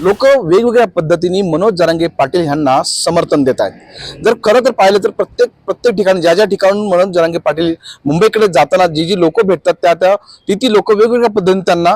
लोक वेगवेगळ्या पद्धतीने मनोज जरांगे पाटील यांना समर्थन देत आहेत. जर खरं तर पाहिलं तर प्रत्येक प्रत्येक ठिकाणी ज्या ज्या ठिकाणून मनोज जरांगे पाटील मुंबईकडे जाताना जी जी लोक भेटतात त्या त्या ती ती लोक वेगवेगळ्या पद्धतीने त्यांना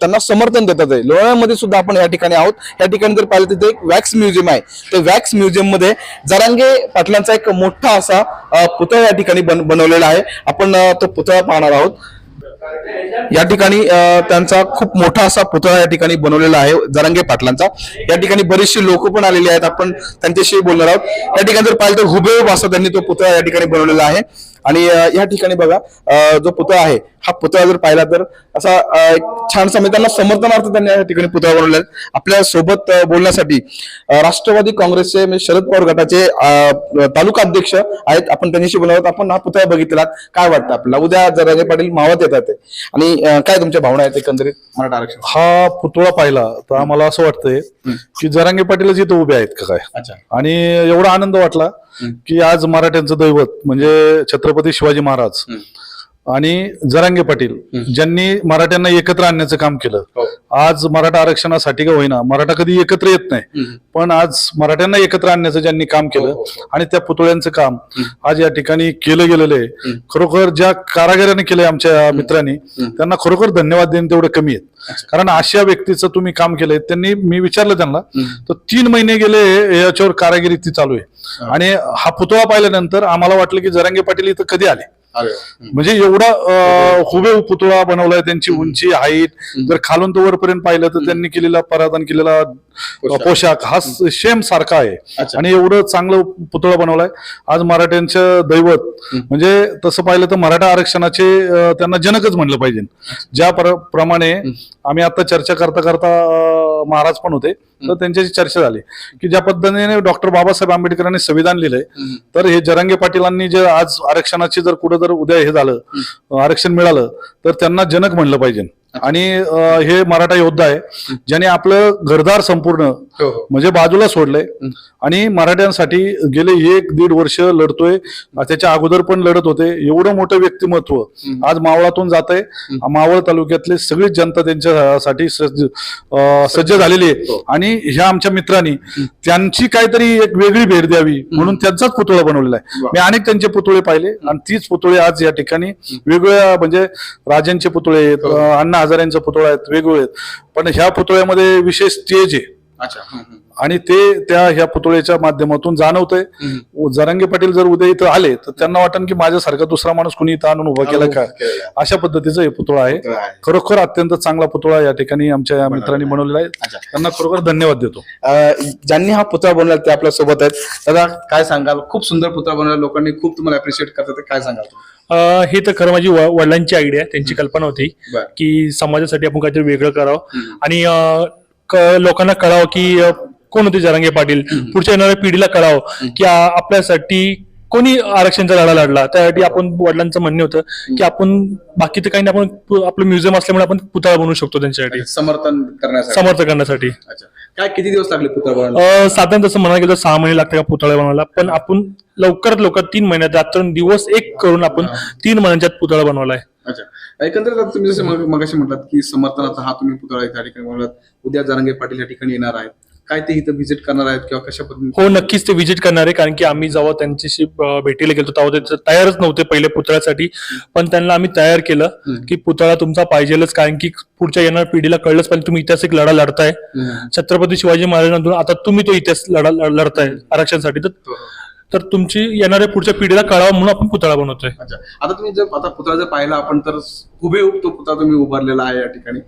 त्यांना समर्थन देतात आहे. लोणावळ्यामध्ये सुद्धा आपण या ठिकाणी आहोत. या ठिकाणी जर पाहिलं तिथे एक वॅक्स म्युझियम आहे. तर वॅक्स म्युझियममध्ये जरांगे पाटलांचा एक मोठा असा पुतळा या ठिकाणी बन बनवलेला आहे. आपण तो पुतळा पाहणार आहोत. या ठिकाणी त्यांचा खूप मोठा असा पुतळा या ठिकाणी बनवलेला आहे जरांगे पाटलांचा. या ठिकाणी बरेचसे लोक पण आलेले आहेत आपण त्यांच्याशी बोलणार आहोत. या ठिकाणी जर पाहिलं तर हुबेहूब असा त्यांनी तो पुतळा या ठिकाणी बनवलेला आहे. आणि या ठिकाणी बघा जो पुतळा आहे हा पुतळा जर पाहिला तर असा एक म्हणजे त्यांना समर्थनार्थ त्यांनी या ठिकाणी पुतळा बनवलेला आहे. आपल्यासोबत बोलण्यासाठी राष्ट्रवादी काँग्रेसचे म्हणजे शरद पवार गटाचे तालुका अध्यक्ष आहेत. आपण त्यांच्याशी आहोत. आपण हा पुतळा बघितला काय वाटतं आपल्याला? उद्या जरांगे पाटील मावत येतात. आणि काय तुमच्या भावना आहेत एकंदरीत मराठा आरक्षण? हा पुतळा पाहिला तर आम्हाला असं वाटतंय की जरांगे पाटीलच इथं उभे आहेत का काय? आणि एवढा आनंद वाटला की आज मराठ्यांचं दैवत म्हणजे छत्रपती शिवाजी महाराज आणि जरांगे पाटील ज्यांनी मराठ्यांना एकत्र आणण्याचं काम केलं. हो. आज मराठा आरक्षणासाठी का होईना मराठा कधी एकत्र येत नाही. पण आज मराठ्यांना एकत्र आणण्याचं ज्यांनी काम हो, केलं आणि त्या पुतळ्यांचं काम आज या ठिकाणी केलं गेलेलं आहे. खरोखर ज्या कारागिराने केलंय आमच्या मित्रांनी त्यांना खरोखर धन्यवाद देणं तेवढं कमी आहेत कारण अशा व्यक्तीचं तुम्ही काम केलंय त्यांनी मी विचारलं त्यांना तर तीन महिने गेले याच्यावर कारागिरी ती चालू आहे. आणि हा पुतळा पाहिल्यानंतर आम्हाला वाटलं की जरांगे पाटील इथं कधी आले? म्हणजे एवढा अं, हुबेहूब पुतळा बनवलाय त्यांची उंची हाईट. जर खालून तो वरपर्यंत पाहिलं तर त्यांनी केलेला पराधान केलेला पोशाख. हा सेम सारखा आहे. आणि एवढं चांगलं पुतळा बनवलाय. आज मराठ्यांचं दैवत म्हणजे तसं पाहिलं तर मराठा आरक्षणाचे त्यांना जनकच म्हणलं पाहिजे. ज्या प्र- प्रमाणे आम्ही आता चर्चा करता करता महाराज पण होते तर त्यांच्याशी चर्चा झाली. की ज्या पद्धतीने डॉक्टर बाबासाहेब आंबेडकरांनी संविधान लिहिलंय तर हे जरांगे पाटीलांनी जे आज आरक्षणाची जर कुठं जर उद्या हे झालं आरक्षण मिळालं तर त्यांना जनक म्हणलं पाहिजे. आणि हे मराठा योद्धा आहे ज्याने आपलं घरदार संपूर्ण हो, हो. म्हणजे बाजूला सोडलंय आणि मराठ्यांसाठी गेले एक दीड वर्ष लढतोय. त्याच्या अगोदर पण लढत होते. एवढं मोठं व्यक्तिमत्व आज मावळातून जात आहे मावळ तालुक्यातले सगळी जनता त्यांच्यासाठी सज्ज झालेली आहे. आणि ह्या आमच्या मित्रांनी त्यांची काहीतरी एक वेगळी भेट द्यावी म्हणून त्यांचाच पुतळा बनवलेला आहे. मी अनेक त्यांचे पुतळे पाहिले आणि तीच पुतळे आज या ठिकाणी वेगवेगळ्या म्हणजे राजांचे पुतळे अण्णा हजाऱ्यांचा पुतळा आहेत वेगवेगळे आहेत. पण ह्या पुतळ्यामध्ये विशेष तेज आहे. अच्छा. आणि ते त्या ह्या पुतळ्याच्या माध्यमातून जाणवतंय. जरांगे पाटील जर उद्या इथं आले तर त्यांना वाटन की माझ्यासारखा दुसरा माणूस कुणी इथं आणून उभा केला काय? केलेला अशा पद्धतीचं हे पुतळा आहे. खरोखर अत्यंत चांगला पुतळा या ठिकाणी आमच्या या मित्रांनी बनवलेला आहे. त्यांना खरोखर धन्यवाद देतो. ज्यांनी हा पुतळा बनवला ते आपल्यासोबत आहेत. दादा काय सांगाल? खूप सुंदर पुतळा बनवला लोकांनी खूप तुम्हाला अप्रिशिएट करतात. काय सांगाल हे तर खरं माझी वडिलांची आयडिया आहे त्यांची कल्पना होती. की समाजासाठी आपण काहीतरी वेगळं करावं. आणि लोकांना कळावं की कोण होते जरांगे पाटील? पुढच्या येणाऱ्या पिढीला कळावं की आपल्यासाठी कोणी आरक्षणचा लढा लढला. त्यासाठी आपण वडिलांचं म्हणणं होतं की आपण बाकी तर काही नाही आपण आपलं म्युझियम असल्यामुळे आपण पुतळा बनवू शकतो त्यांच्यासाठी. समर्थन करण्यासाठी. समर्थ करण्यासाठी. काय किती दिवस लागले पुतळा साधारण तसं म्हणायला गेलं सहा महिने लागतात का पुतळा बनवायला? पण आपण लवकरात लवकर तीन महिन्यात रात्र दिवस एक करून आपण तीन महिन्याच्यात पुतळा बनवलाय. अच्छा. एकंदरीत आता तुम्ही जसं मग मगाशी म्हटलात की समर्थनाचा हा तुम्ही पुतळा त्या ठिकाणी उद्या जरांगे पाटील या ठिकाणी येणार आहेत. काय ते इथं व्हिजिट करणार आहेत किंवा कशा पद्धतीने? हो नक्कीच ते व्हिजिट करणार आहे. कारण की आम्ही जेव्हा त्यांच्याशी भेटीला गेलो तेव्हा ते तयारच नव्हते पहिले पुतळ्यासाठी. पण त्यांना आम्ही तयार केलं की पुतळा तुमचा पाहिजेलच. कारण की पुढच्या येणाऱ्या पिढीला कळलंच पाहिजे तुम्ही ऐतिहासिक लढा लढताय. छत्रपती शिवाजी महाराजांतून आता तुम्ही तो इतिहास लढा लढ- लढताय आरक्षणासाठी. तर तर तुमची येणाऱ्या पुढच्या पिढीला कळावं म्हणून आपण पुतळा बनवतोय. अच्छा. आता तुम्ही जर आता पुतळा जर पाहिला आपण तर हुबेहूब तो पुतळा तुम्ही उभारलेला आहे या ठिकाणी.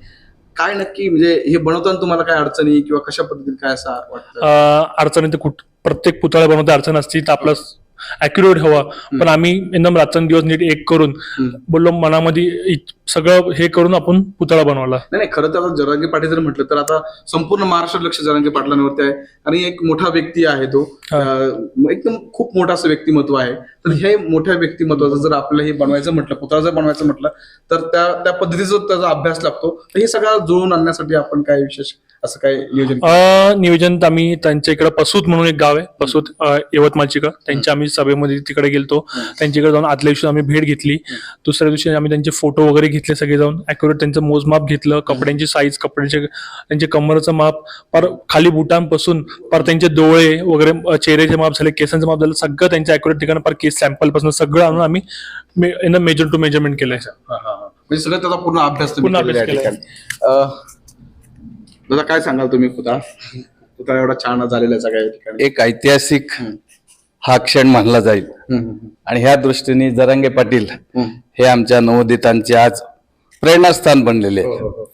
काय नक्की म्हणजे हे बनवताना तुम्हाला काय अडचणी किंवा कशा पद्धतीने काय असं वाटतं? अडचणी तर कुठ प्रत्येक पुतळा बनवता अडचण असती तर आपलं अॅक्युरेट हवा पण आम्ही एकदम रात्रंदिवस नीट एक करून बोललो मनामध्ये सगळं हे करून आपण पुतळा बनवला नाही नाही खरं तर आता जरांगे पाटील जर म्हटलं तर आता संपूर्ण महाराष्ट्र लक्ष जरांगे पाटलांवरती आहे. आणि एक मोठा व्यक्ती आहे तो. अं, एकदम खूप मोठा असं व्यक्तिमत्व आहे. तर हे मोठ्या व्यक्तिमत्वाचं जर आपल्याला हे बनवायचं म्हटलं पुतळा जर बनवायचं म्हटलं तर त्या त्या पद्धतीचा त्याचा अभ्यास लागतो. तर हे सगळं जुळून आणण्यासाठी आपण काय विशेष असं काय नियोजन नियोजन आम्ही त्यांच्या इकडे पसूत म्हणून एक गाव आहे पसूत यवतमाळचीकडं. त्यांच्या आम्ही सभेमध्ये तिकडे गेलतो. त्यांच्याकडे जाऊन आदल्या दिवशी आम्ही भेट घेतली. दुसऱ्या दिवशी आम्ही त्यांचे फोटो वगैरे घेतले सगळे जाऊन अॅक्युरेट त्यांचं मोजमाप घेतलं कपड्यांची साईज कपड्यांचे त्यांचे कमरचं माप पर खाली बुटांपासून पर त्यांचे डोळे वगैरे चेहऱ्याचे माप झाले केसांचं माप झालं सगळं त्यांच्या अॅक्युरेट ठिकाणी पर केस सॅम्पलपासून सगळं आणून आम्ही मेजर टू मेजरमेंट केलंय. म्हणजे सगळं त्याचा पूर्ण अभ्यास पूर्ण अभ्यास दादा काय सांगाल तुम्ही पुतळा? पुतळा एवढा छान झालेला सगळ्या ठिकाणी. एक ऐतिहासिक हा क्षण मानला जाईल. आणि ह्या दृष्टीने जरांगे पाटील हे आमच्या नवोदितांचे आज प्रेरणास्थान बनलेले आहेत.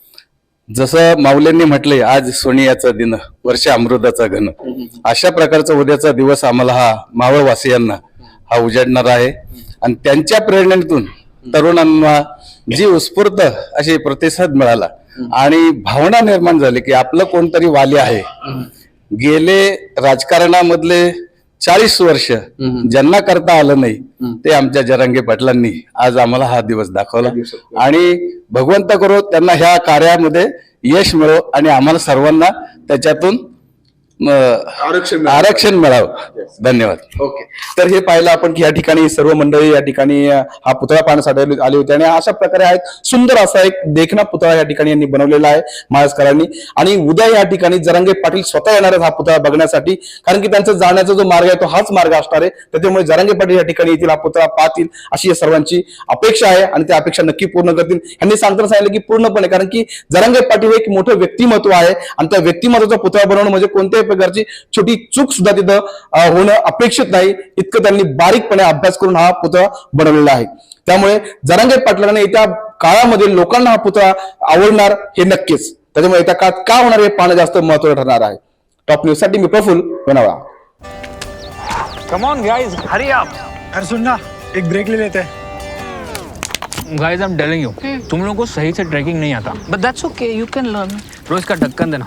जसं माऊल्यांनी म्हटले आज सोनियाचा दिन वर्ष अमृताचा घन. अशा प्रकारचा उद्याचा दिवस आम्हाला हा मावळवासियांना हा उजाडणार आहे. आणि त्यांच्या प्रेरणेतून तरुणांना जी उत्स्फूर्त अशी प्रतिसाद मिळाला आणि भावना निर्माण झाली की आपलं कोणतरी वाली आहे. गेले राजकारणामधले चाळीस वर्ष ज्यांना करता आलं नाही ते आमच्या जरांगे पाटलांनी आज आम्हाला हा दिवस दाखवला. आणि भगवंत करो त्यांना ह्या कार्यामध्ये यश मिळो आणि आम्हाला सर्वांना त्याच्यातून आरक्षण. आरक्षण मिळावं. धन्यवाद. ओके तर हे पाहिलं आपण की या ठिकाणी सर्व मंडळी या ठिकाणी हा पुतळा पाहण्यासाठी आली- आली होती आणि अशा प्रकारे एक सुंदर असा एक देखणा पुतळा या ठिकाणी यांनी बनवलेला आहे महाराजकरांनी. आणि उद्या या ठिकाणी जरांगे पाटील स्वतः येणार आहेत हा पुतळा बघण्यासाठी. कारण की त्यांचा जाण्याचा जो मार्ग आहे तो हाच मार्ग असणार आहे. त्याच्यामुळे जरांगे पाटील या ठिकाणी येथील हा पुतळा पाहतील. अशी या सर्वांची अपेक्षा आहे आणि त्या अपेक्षा नक्की पूर्ण करतील. यांनी सांगताना सांगितलं की पूर्णपणे कारण की जरांगे पाटील हे एक मोठं व्यक्तिमत्व आहे. आणि त्या व्यक्तिमत्वाचा पुतळा बनवणं म्हणजे कोणत्याही प्रकारची छोटी चूक सुद्धा तिथं होणं अपेक्षित नाही. इतकं त्यांनी बारीकपणे अभ्यास करून हा पुतळा बनवलेला आहे. त्यामुळे जरांगे पाटलांना येत्या काळामध्ये लोकांना हा पुतळा आवडणार हे नक्कीच. त्याच्यामुळे येत्या काळात का होणार हे पाहणं जास्त महत्वाचं ठरणार आहे. टॉप न्यूजसाठी मी प्रफुल बनावा कम ऑन गाइस हरी अरे सुन ना एक ब्रेक ले लेते. हैं guys I am telling you तुम लोगों को सही से ट्रैकिंग नहीं आता. But that's okay you can learn रोज का ढक्कन देना.